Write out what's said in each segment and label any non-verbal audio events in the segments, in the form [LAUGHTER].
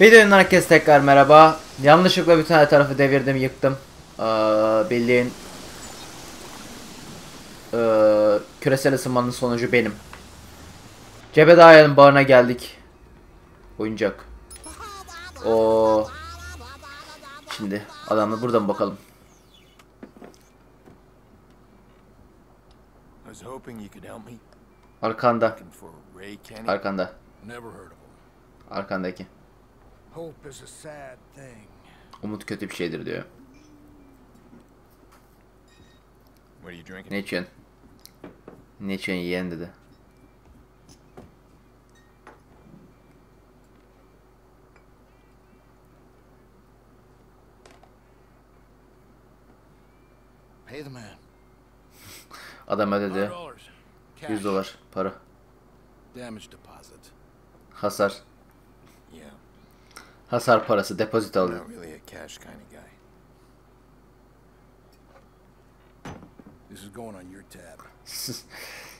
Videonun herkes tekrar merhaba. Yanlışlıkla bütün her tarafı devirdim, yıktım. Ee, bildiğin ee, küresel ısınmanın sonucu benim. Cebedaya'nın bağına geldik. Oyuncak. O. Şimdi adamla buradan bakalım. Arkanda. Arkanda. Arkandaki. Hope is a sad thing. Umut kötü bir şeydir diyor. What are you drinking? Ne için? Ne için yiyen dedi. Pay the man. [LAUGHS] Adam ödedi. dollars. 100 dolar para. Damage deposit. Hasar. Yeah, Hasar parası depozito alıyor.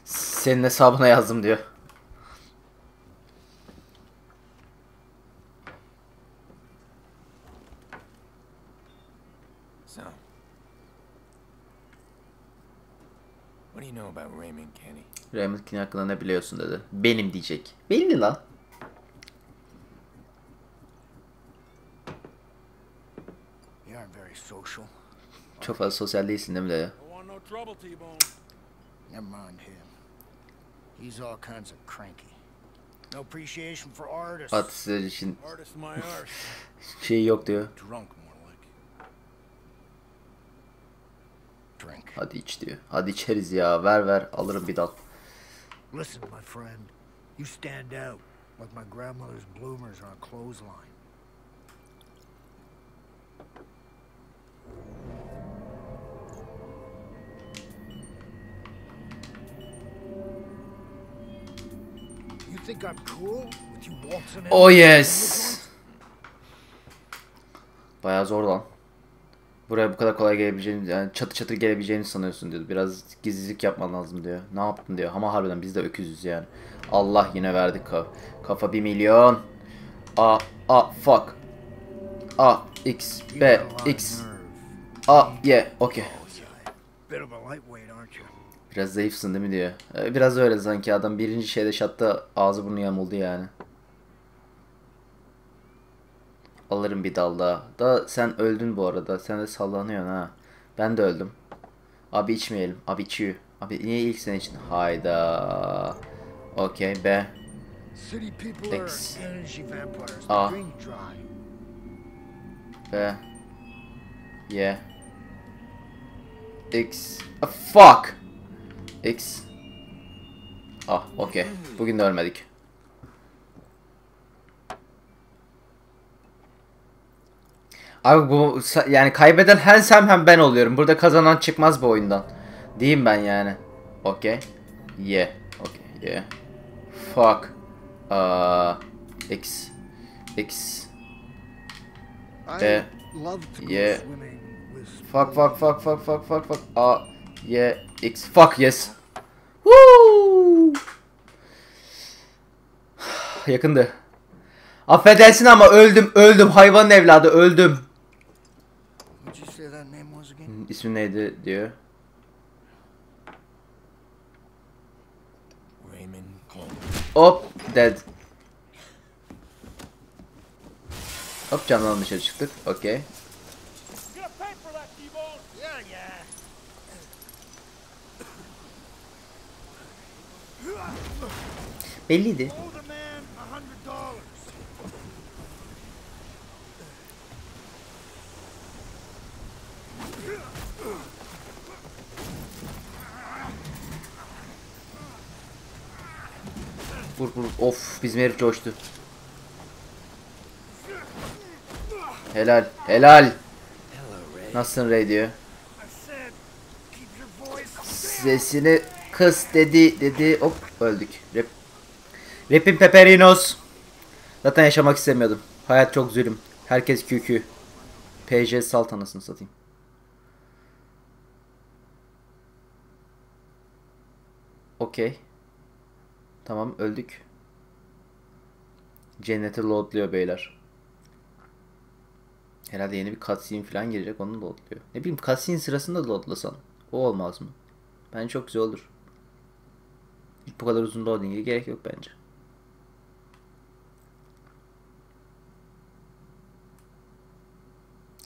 Senin hesabına yazdım diyor. So, what do you know about Raymond Kenny? Hakkında ne biliyorsun dedi. Benim diyecek. Belli lan. You aren't very social. Çok fazla sosyal değilsin değil mi T-Bone. Never mind him. He's all kinds of cranky. No appreciation for artists. Artistler için [LAUGHS] şey yok diyor. Drunk more like. Drink. Hadi iç diyor. Hadi içeriz ya. Ver ver. Alırım bir dal. Listen, my friend, you stand out like my grandmother's bloomers on a clothesline. Oh yes. Bayağı zor lan. Buraya bu kadar kolay gelebileceğini, yani çatı çatır gelebileceğini sanıyorsun diyor. Biraz gizlilik yapman lazım diyor. Ne yaptın diyor. Ama harbiden biz de öküzüz yani. Allah yine verdi ka kafa bir milyon. A A fuck. A X B X. A Y okey. Bit of a lightweight, aren't you? Biraz zayıfsın değil mi diyor. Ee, Biraz öyle sanki adam birinci şeyde şatta ağzı burnu yamuldu yani. Alırım bir dal daha. Da sen öldün bu arada. Sen de sallanıyorsun ha. Ben de öldüm. Abi içmeyelim. Abi içiyor. Abi niye ilk sen için? Hayda. Okey be. Drink dry. Be. Yeah. X. Ah, fuck. X. Ah okey. Bugün de ölmedik. Abi bu yani kaybeden hem sen hem ben oluyorum. Burada kazanan çıkmaz bu oyundan. Diyeyim ben yani. Okey. Yeah. Okay. Yeah. Fuck. Uh, X. X. Go yeah. Fuck fuck fuck fuck fuck fuck fuck. A Y X. Fuck yes. Woo! [SIGHS] Yakındı. Affedersin ama öldüm öldüm hayvanın evladı öldüm. Again? İsmi neydi diyor. Hop dead. Hop camdan dışarı çıktık. Okey. Yeah, yeah. Belliydi. Vur vur. Of bizim herif coştu. Helal. Helal. Nasılsın Ray diyor. Sesini kıs dedi dedi hop öldük. Rap. Rapin Peperinos. Zaten yaşamak istemiyordum. Hayat çok zulüm. Herkes QQ. PJ salt anasını satayım. Okey. Tamam öldük. Cenneti loadluyor beyler. Herhalde yeni bir cutscene falan girecek onu loadluyor. Ne bileyim cutscene sırasında loadlasan. O olmaz mı? Bence çok güzel olur. Bu kadar uzun loading'e gerek yok bence.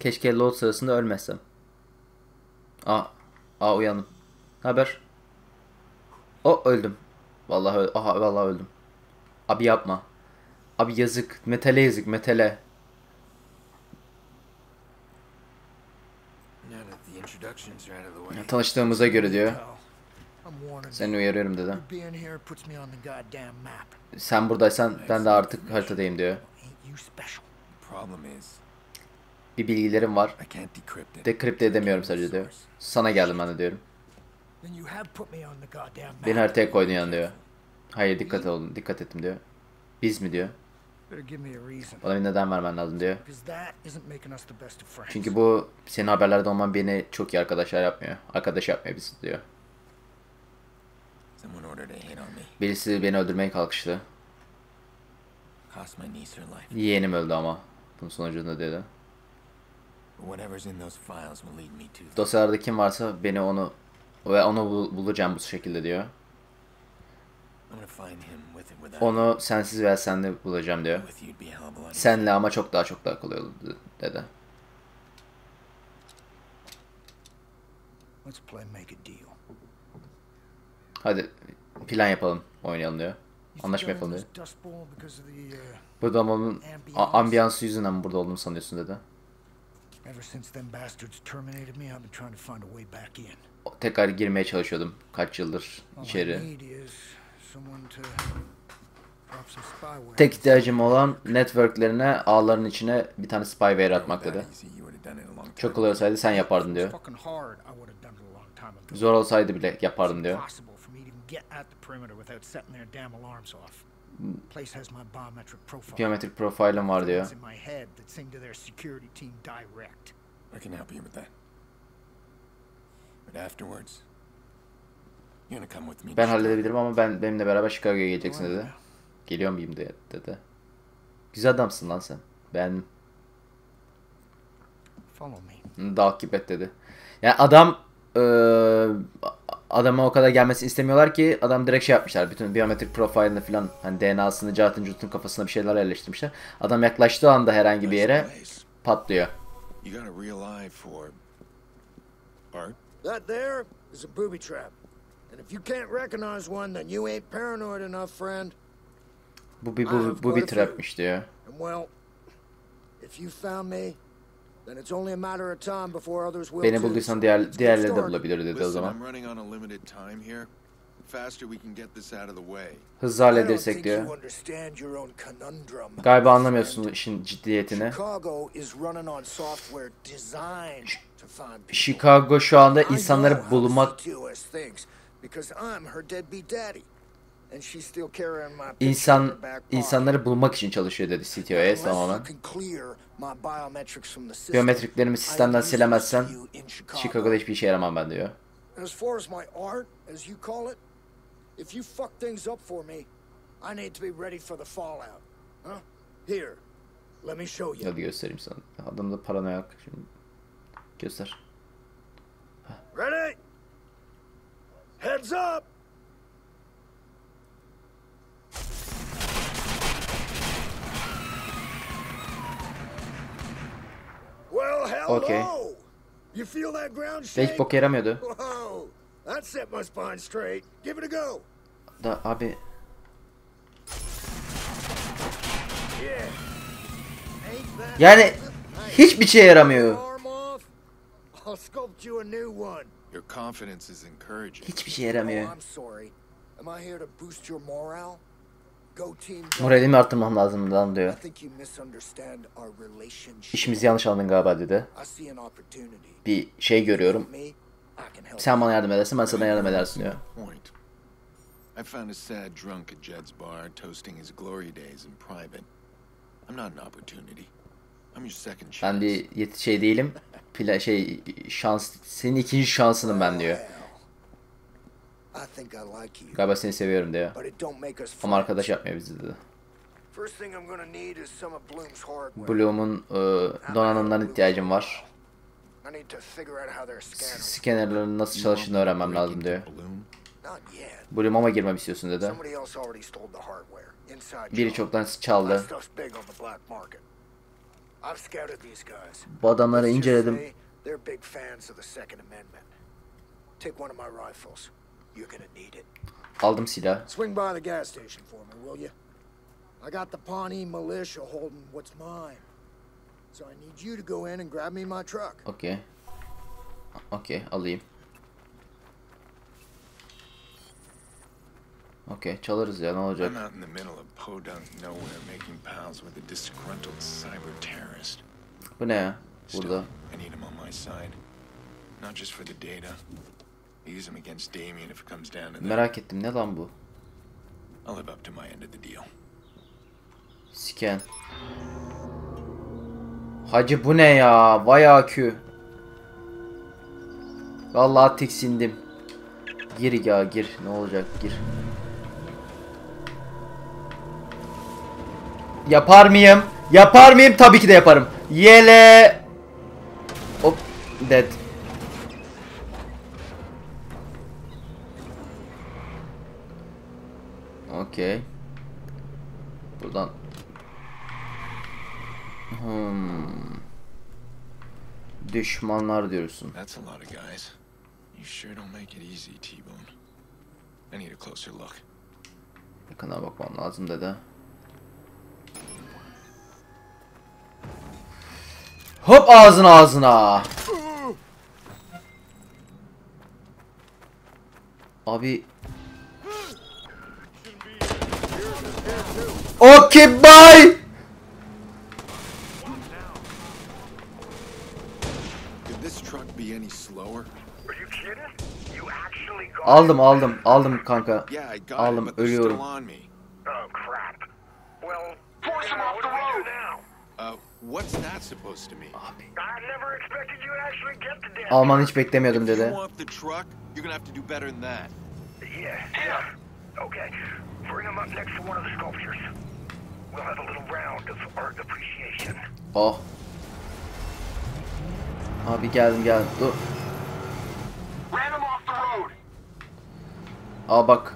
Keşke load sırasında ölmezsem. Aa, aa uyandım. Haber? O öldüm. Vallahi öl- aha vallahi öldüm. Abi yapma. Abi yazık. Metale yazık metale. Tanıştığımıza göre diyor. Seni uyarıyorum dedi. Sen buradaysan ben de artık haritadayım diyor. Bir bilgilerim var. Dekripte edemiyorum sadece diyor. Sana geldim ben de diyorum. Beni haritaya koydun yan diyor. Hayır dikkat olun dikkat ettim diyor. Biz mi diyor. Bana bir neden vermen lazım diyor. Çünkü bu senin haberlerde olman beni çok iyi arkadaşlar yapmıyor. Arkadaş yapmıyor bizi diyor. Someone ordered a hit on me. Birisi beni öldürmeye kalkıştı. Cost my niece her life. Yeğenim öldü ama. Bunun sonucunda dedi. But whatever's in those files will lead me to them. Dosyalarda kim varsa beni onu ve onu bul- bulacağım bu şekilde diyor. I'm gonna find him with it without Onu sensiz veya senle bulacağım diyor. Senle ama çok daha çok daha kolay olur dedi. Let's play make a deal. Hadi plan yapalım, oynayalım diyor. Anlaşma yapalım diyor. Burada olmamın ambiyansı yüzünden mi burada olduğumu sanıyorsun dedi. Tekrar girmeye çalışıyordum kaç yıldır içeri. Tek ihtiyacım olan networklerine, ağların içine bir tane spyware atmak dedi. Çok kolay olsaydı sen yapardın diyor. Zor olsaydı bile yapardım diyor. Get at the perimeter without setting their damn alarms off. Place has my biometric profile. Biometrik profilim var diyor. İn my head that sing to their security team direct. I can help you with that. But afterwards, you're gonna come with me. Ben halledebilirim ama ben benimle beraber Chicago'ya geleceksin dedi. Geliyor muyum diye dedi. Güzel adamsın lan sen. Ben Follow me. takip et dedi. Yani adam eee adama o kadar gelmesini istemiyorlar ki adam direkt şey yapmışlar. Bütün biometrik profilini falan hani DNA'sını, Cahat'ın Cut'un kafasına bir şeyler yerleştirmişler. Adam yaklaştığı anda herhangi bir yere patlıyor. You got a real eye for art. That there is a booby trap. And if you can't recognize one, then you ain't paranoid enough, friend. Bu bir bu, bu bir trapmiş diyor. And well, if you found me, Beni bulduysan diğer diğerleri de bulabilir dedi o Listen, zaman. I'm running on a limited time here. Faster we can get this out of the way. Hızlı halledersek diyor. you understand your own conundrum. Galiba anlamıyorsun işin ciddiyetini. Chicago is running on software designed to find people. Chicago şu anda insanları bulmak insan insanları bulmak için çalışıyor dedi Unless tamamen. Biyometriklerimi sistemden silemezsen. Chicago'da hiçbir işe yaramam ben diyor. İf you fuck things up for me, I need to be ready for the fallout. Huh? Here, let me show you. Hadi göstereyim sana. Adamda paranoyak. Şimdi göster. Ready? Heads up! Well, hello! Okay. You feel that ground shake? hiç bok yaramıyordu. Whoa! That set my spine straight. Give it a go. Da abi Yeah. Ain't that yani hiçbir şey yaramıyor. arm off? I'll sculpt you a new one. Your confidence is encouraging. Hiçbir şey Oh, yaramıyor. I'm sorry. Am I here to boost your morale? Moralimi arttırmam lazım lan diyor. İşimizi yanlış anladın galiba dedi. Bir şey görüyorum. Sen bana yardım edersin ben sana yardım edersin diyor. I found a sad drunk at Jed's bar toasting his glory days in private. I'm not an opportunity. I'm your second chance. Ben bir yet- şey değilim. Pla şey şans senin ikinci şansınım ben diyor. Well, I think I like you. Galiba seni seviyorum diyor. But it don't make us Ama friends. arkadaş yapmıyor bizi dedi. First thing I'm gonna need is some of Bloom's hardware. Bloom'un e, donanımdan ihtiyacım var. I need to figure out how they're scanning. Scannerların nasıl çalıştığını öğrenmem lazım diyor. Yet. Bloom'a girmem istiyorsun dedi. Biri çoktan çaldı. Bu adamları inceledim. Take one of my rifles. You're gonna need it. Aldım silah. Swing by the gas station for me, will you? I got the Pawnee militia holding what's mine. So I need you to go in and grab me my truck. Okay. Okey alayım. Okey çalarız ya ne olacak. I'm out in the middle of podunk nowhere making pals with a disgruntled cyber terrorist. Bu ne ya? Still, I need him on my side. Not just for the data. I use him against Damien if it comes down to that. Merak ettim ne lan bu? I'll live up to my end of the deal. Scan. Hacı bu ne ya? Vay akü. Vallahi tiksindim. Gir ya gir. Ne olacak gir. Yapar mıyım? Yapar mıyım? Tabii ki de yaparım. Yele. Hop. Dead. Okey. Buradan Hmm. Düşmanlar diyorsun. That's a lot of guys. You sure don't make it easy, T-Bone. I need a closer look. Yakına bakmam lazım dedi. Hop ağzına ağzına. Abi. Okay bye. Could this truck be any slower? Are you kidding? You actually got Aldım aldım aldım kanka. Yeah, I got Aldım it, ölüyorum. on me. Oh, crap. Well, force him off the road now. Uh, what's that supposed to mean? Abi. I never expected you to actually get the damn. Almanı hiç beklemiyordum If you dedi. want the truck, you're gonna have to do better than that. Yeah, yeah. Okay. Bring him up next to one of the sculptures. We'll have a little round of art appreciation. Oh. Abi geldim geldim. Dur. Ran him off the road. Aa bak.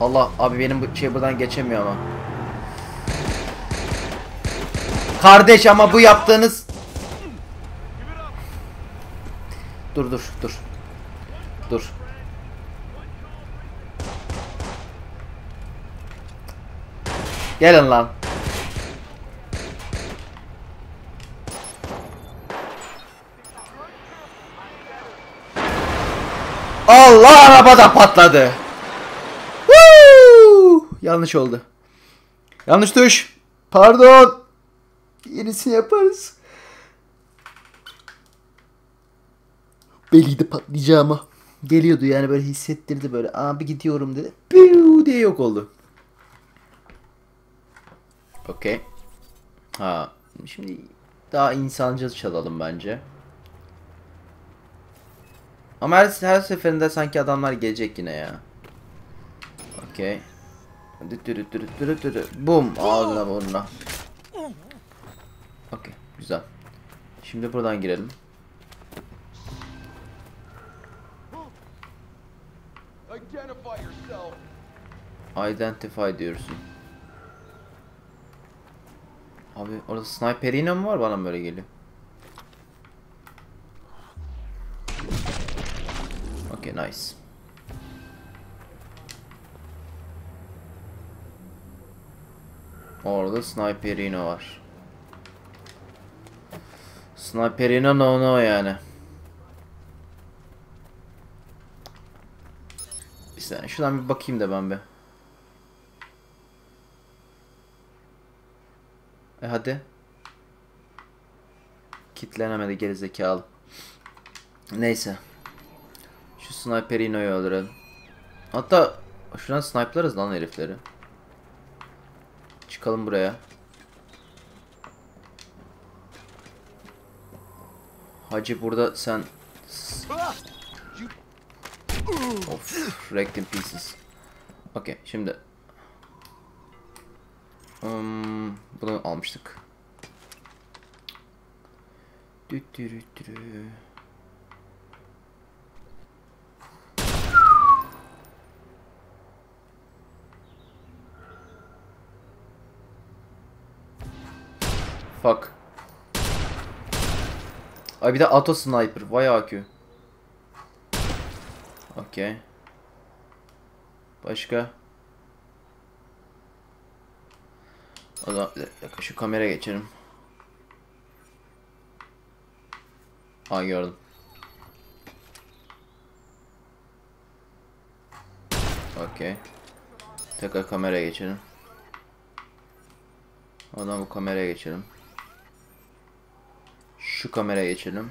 Allah abi benim bu şey buradan geçemiyor ama. Kardeş ama bu yaptığınız Dur dur dur. Dur. Gelin lan. Allah araba da patladı. Woo! Yanlış oldu. Yanlış tuş. Pardon. Yenisini yaparız. Belliydi patlayacağıma. Geliyordu yani böyle hissettirdi böyle. Abi gidiyorum dedi. Piu diye yok oldu. Okey. Ha. Şimdi daha insancıl çalalım bence. Ama her, her seferinde sanki adamlar gelecek yine ya. Okey. Bum ağzına burnuna. Okey güzel. Şimdi buradan girelim. Identify diyorsun. Abi orada sniperina mı var bana böyle geliyor? Okay nice. Orada sniperina var. Sniperina no no yani. Bir saniye şuradan bir bakayım da ben bir. E hadi. Kitlenemedi gerizekalı. Neyse. Şu sniperino'yu öldürelim. Hatta şuradan sniperlarız lan herifleri. Çıkalım buraya. Hacı burada sen... Of, wrecked in pieces. Okey, şimdi Hmm, bunu almıştık. Fuck. Ay bir de auto sniper. Vay AQ. Okey. Başka? O bir dakika şu kameraya geçelim. Ha gördüm. Okey. Tekrar kameraya geçelim. Oradan bu kameraya geçelim. Şu kameraya geçelim.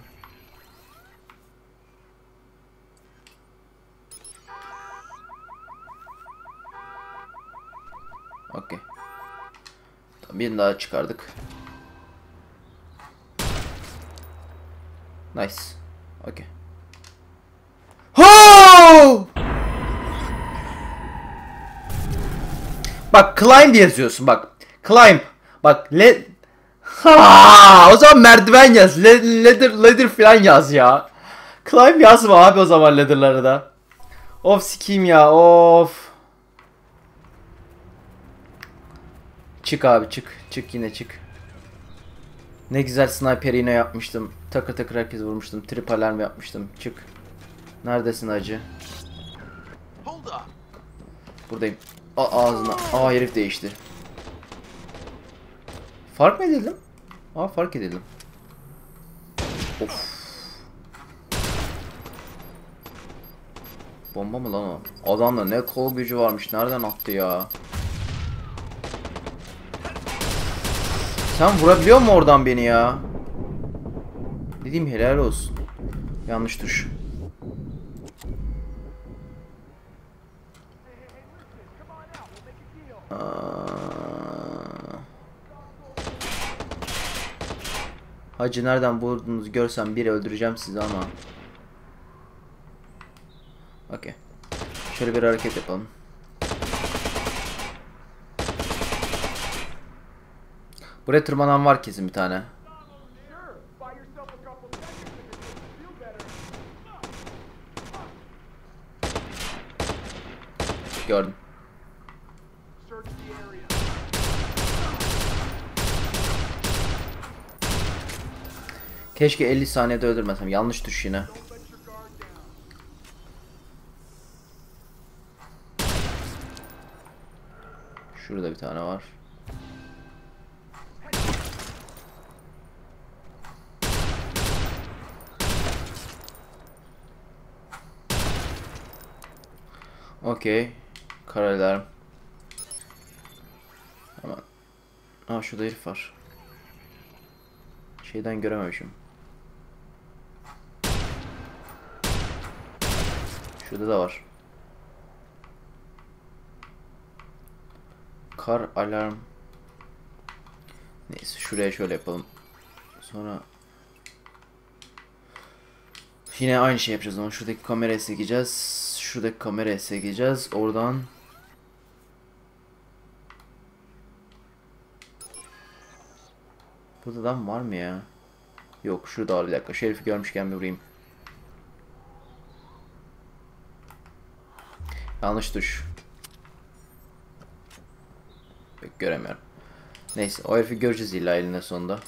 Okey. Tamam, birini daha çıkardık. Nice. Okey. Ho! Bak climb yazıyorsun bak. Climb. Bak le Ha, o zaman merdiven yaz. Le ladder ladder falan yaz ya. Climb yazma abi o zaman ladder'ları da. Of sikiyim ya of. Çık abi çık. Çık yine çık. Ne güzel sniper yine yapmıştım. Takır takır herkes vurmuştum. Trip alarm yapmıştım. Çık. Neredesin acı? Buradayım. A ağzına. Aa herif değişti. Fark mı edildim? Aa fark edildim. Of. Bomba mı lan o? Adamda ne kol gücü varmış. Nereden attı ya? Sen vurabiliyor mu oradan beni ya? Dediğim helal olsun. Yanlış tuş. Hacı nereden vurduğunuzu görsem biri öldüreceğim sizi ama. Okey. Şöyle bir hareket yapalım. Buraya tırmanan var kesin bir tane. Gördüm. Keşke 50 saniyede öldürmesem. Yanlış tuş yine. Şurada bir tane var. Okey. Kareler. Hemen. Aa şurada herif var. Şeyden görememişim. Şurada da var. Kar alarm. Neyse şuraya şöyle yapalım. Sonra Yine aynı şey yapacağız ama şuradaki kamerayı sileceğiz. Şuradaki kamerayı sileceğiz. Oradan Burada adam var mı ya? Yok şurada var bir dakika. Şerifi görmüşken bir vurayım. Yanlış tuş. Pek göremiyorum. Neyse o herifi göreceğiz illa elinde sonunda.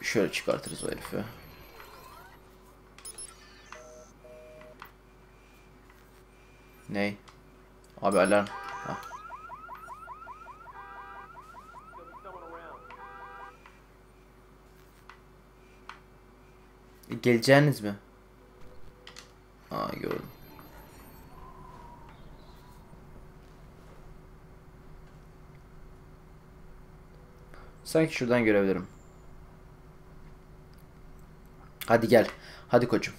Şöyle çıkartırız o herifi. Ney? Abi alarm. E, Geleceğiniz mi? Aa gördüm. Sanki şuradan görebilirim. Hadi gel. Hadi koçum.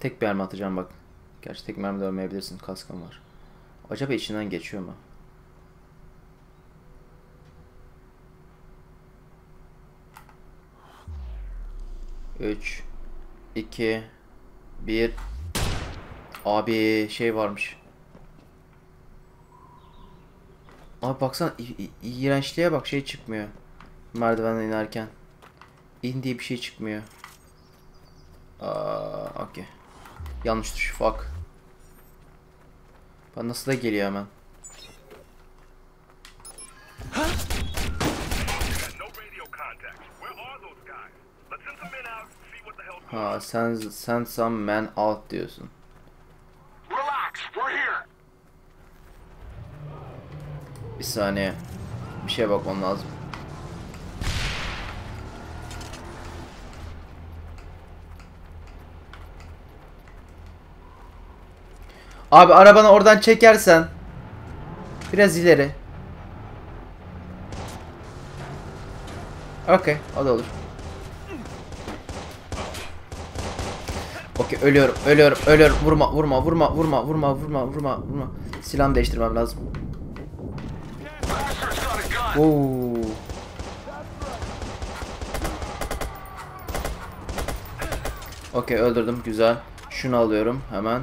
Tek bir mermi atacağım bak. Gerçi tek mermi de ölmeyebilirsin. Kaskın var. Acaba içinden geçiyor mu? Üç, iki, bir. Abi şey varmış. Abi baksana iğrençliğe bak şey çıkmıyor. Merdivenden inerken. İn diye bir şey çıkmıyor. Aa, okey. Yanlış tuş fuck. Ben nasıl da geliyor hemen. Ha sen sen some man out diyorsun. Bir saniye. Bir şeye bakmam lazım. Abi arabanı oradan çekersen biraz ileri. Okey, o da olur. Okey, ölüyorum, ölüyorum, ölüyorum. Vurma, vurma, vurma, vurma, vurma, vurma, vurma, vurma. Silahımı değiştirmem lazım. Oo. Okey öldürdüm güzel. Şunu alıyorum hemen.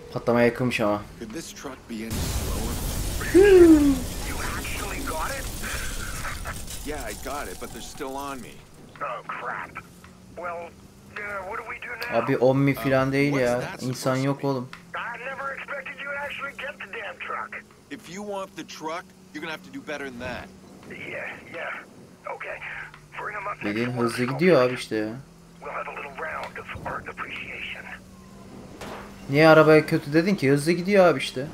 do we do now? Abi ommi filan değil ya. İnsan yok oğlum. If you want the truck, you're gonna have to do better than that. Yeah, yeah. Okay. Bring them up Dediğin hızlı gidiyor abi işte ya. We'll have a little round of art appreciation. Niye arabaya kötü dedin ki? Hızlı gidiyor abi işte.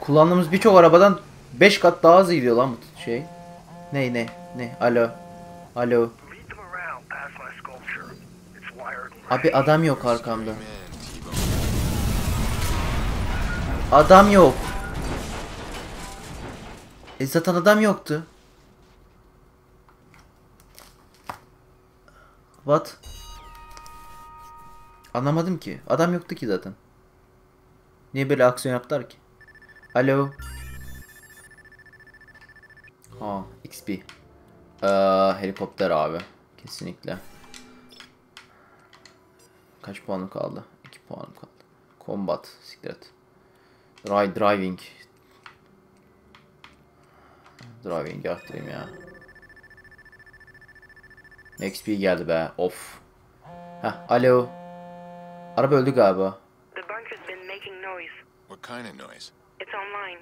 Kullandığımız birçok arabadan 5 kat daha hızlı gidiyor lan bu şey. Ne ne ne? Alo. Alo. Abi adam yok arkamda. Adam yok. E zaten adam yoktu. What? Anlamadım ki. Adam yoktu ki zaten. Niye böyle aksiyon yaptılar ki? Alo. Ha, XP. Ee, helikopter abi. Kesinlikle. Kaç puanım kaldı? 2 puanım kaldı. Combat, siktir et. Dry driving. Driving arttırayım ya. XP geldi be. Of. Heh, alo. Araba öldü galiba. The bunker's been making noise. What kind of noise? It's online.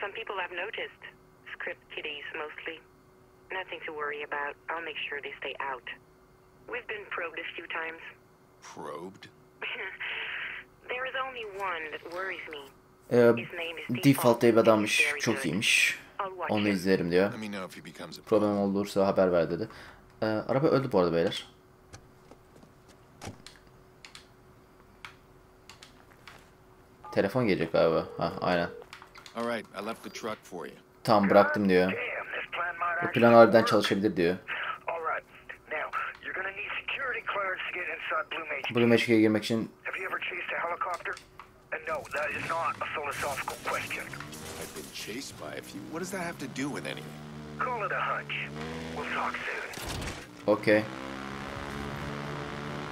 Some people have noticed. Script kiddies, mostly. Nothing to worry about. I'll make sure they stay out. We've been probed a few times. Probed? [LAUGHS] there is only one that worries me. Ee, His name is default diye bir adammış. Çok iyiymiş. Onu izlerim diyor. Problem olursa haber ver dedi. Ee, araba öldü bu arada beyler. Telefon gelecek galiba. Ha aynen. Tam bıraktım diyor. Bu plan harbiden çalışabilir diyor. Blue Magic'e girmek için Have you ever chased a helicopter? And no, that is not a philosophical question. I've been chased by a few. What does that have to do with anything? Call it a hunch. We'll talk soon. Okey.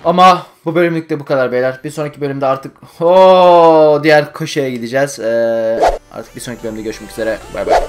Ama bu bölümlük de bu kadar beyler. Bir sonraki bölümde artık o diğer köşeye gideceğiz. Ee, artık bir sonraki bölümde görüşmek üzere. Bay bay.